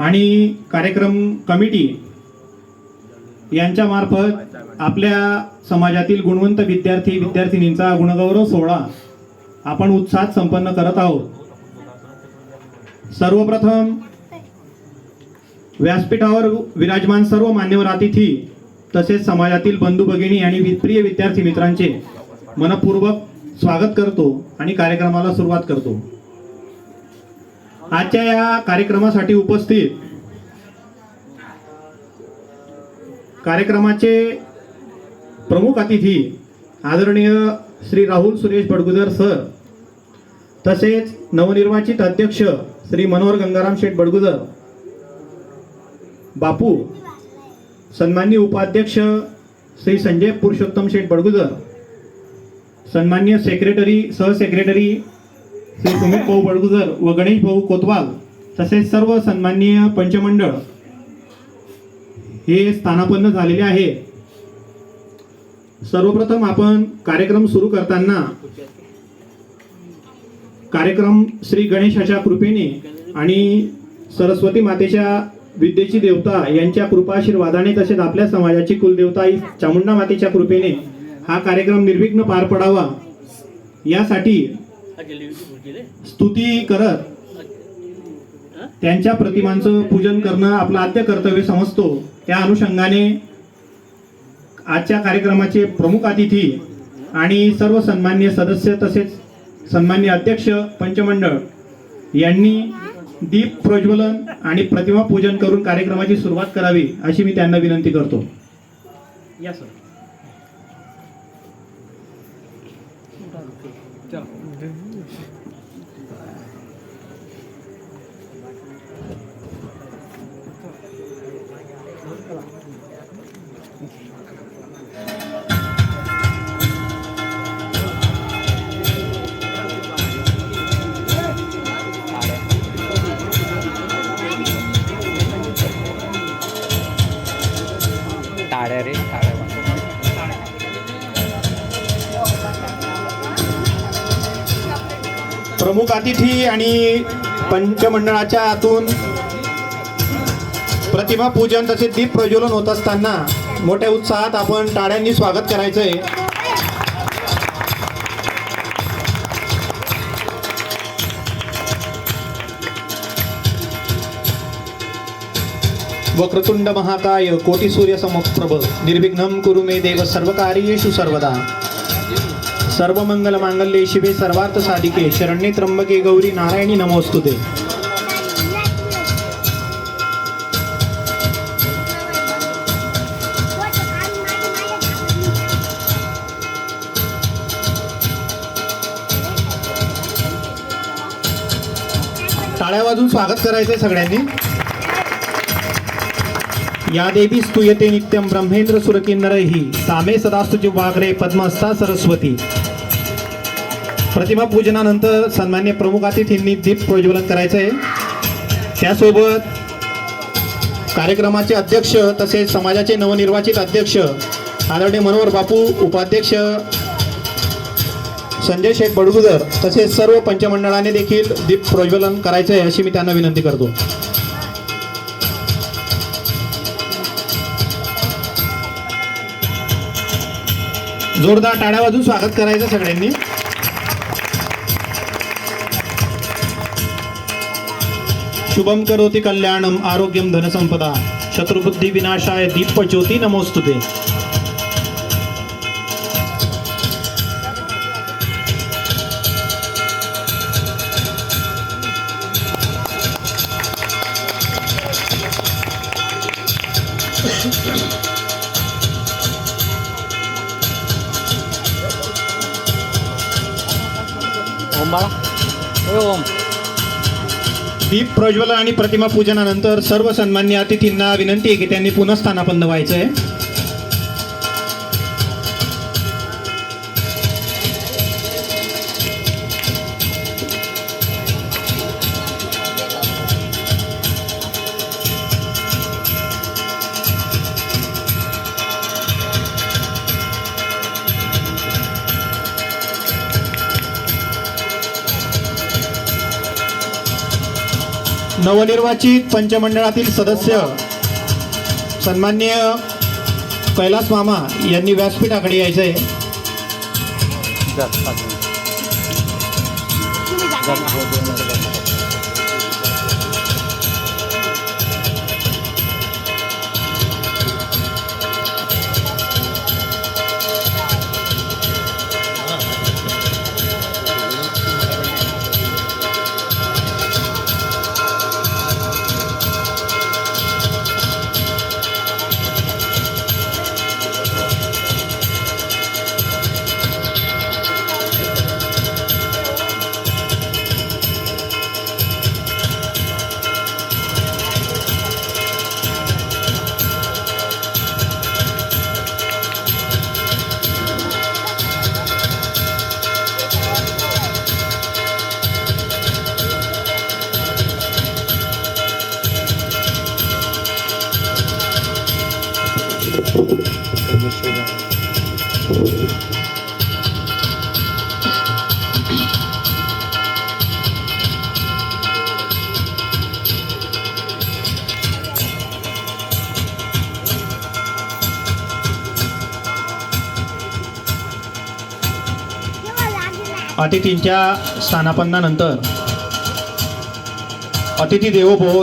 आणि कार्यक्रम कमिटी यांच्यामार्फत आपल्या समाजातील गुणवंत विद्यार्थी विद्यार्थिनींचा गुणगौरव सोहळा आपण उत्साहात संपन्न करत आहोत. सर्वप्रथम व्यासपीठावर विराजमान सर्व मान्यवर अतिथी तसेच समाजातील बंधू भगिनी आणि प्रिय विद्यार्थी मित्रांचे मनपूर्वक स्वागत करतो आणि कार्यक्रमाला सुरुवात करतो. आजच्या या कार्यक्रमासाठी उपस्थित कार्यक्रमाचे प्रमुख अतिथी आदरणीय श्री राहुल सुरेश बडगुदर सर तसेच नवनिर्वाचित अध्यक्ष श्री मनोहर गंगाराम शेठ बडगुदर बापू सन्मान्य उपाध्यक्ष श्री संजय पुरुषोत्तम शेठ बडगुदर सन्मान्य सेक्रेटरी सहसेक्रेटरी श्री सुमित भाऊ बडगुजर व गणेश भाऊ कोतवाल तसेच सर्व सन्माननीय पंचमंडळ हे स्थानापन्न झालेले आहे. सर्वप्रथम आपण कार्यक्रम सुरू करताना कार्यक्रम श्री गणेशाच्या कृपेने आणि सरस्वती मातेच्या विद्येची देवता यांच्या कृपाशीर्वादाने तसेच आपल्या समाजाची कुलदेवता ही चामुंडा मातेच्या कृपेने हा कार्यक्रम निर्विघ्न पार पडावा. यासाठी स्तुती करत त्यांच्या प्रतिमांचं पूजन करणं आपलं आद्य कर्तव्य समजतो. त्या अनुषंगाने आजच्या कार्यक्रमाचे प्रमुख अतिथी आणि सर्व सन्मान्य सदस्य तसेच सन्मान्य अध्यक्ष पंचमंडळ यांनी दीप प्रज्वलन आणि प्रतिमा पूजन करून कार्यक्रमाची सुरुवात करावी अशी मी त्यांना विनंती करतो. या सर. रे. प्रमुख अतिथी आणि पंचमंडळाच्या आतून प्रतिमा पूजन तसेच दीप प्रज्वलन होत असताना मोठ्या उत्साहात आपण टाळ्यांनी स्वागत करायचंय. वक्रतुंड महाकाय कोटी सूर्य समप्रभ निर्विघ्नम कुरु मे देव सर्वकार्येषु सर्वदा. सर्वमंगल मांगल्ये शिवे सर्वार्थ साधिके शरण्ये त्र्यंबके गौरी नारायणी नमोस्तुते. टाळ्या वाजून स्वागत करायचंय सगळ्यांनी. या देवी स्तुयते नित्यम ब्रह्मेंद्र सुरकिन्नरही सामे सदास्तुची वागरे पद्मस्ता सरस्वती. प्रतिमा पूजनानंतर सन्मान्य प्रमुख अतिथींनी दीप प्रज्वलन करायचं आहे त्यासोबत कार्यक्रमाचे अध्यक्ष तसेच समाजाचे नवनिर्वाचित अध्यक्ष आदरणीय मनोहर बापू उपाध्यक्ष संजय शेख बडगुजर तसेच सर्व पंचमंडळाने देखील दीप प्रज्वलन करायचं आहे अशी मी त्यांना विनंती करतो. जोरदार टाळ्या वाजून स्वागत करायचं सगळ्यांनी. शुभम करोति कल्याणम आरोग्यम धनसंपदा शत्रुबुद्धी विनाशाय दीप ज्योती नमोस्तुते ओम बाळा. ओम. दीप प्रज्वलन आणि प्रतिमा पूजनानंतर सर्व सन्मान्य अतिथींना विनंती आहे की त्यांनी पुनः स्थानापन्न व्हायचं आहे नवनिर्वाचित पंचमंडळातील सदस्य सन्मान्य कैलास मामा यांनी व्यासपीठाकडे यायचं आहे अतिथींच्या स्थानापन्नानंतर अतिथी देवो भोव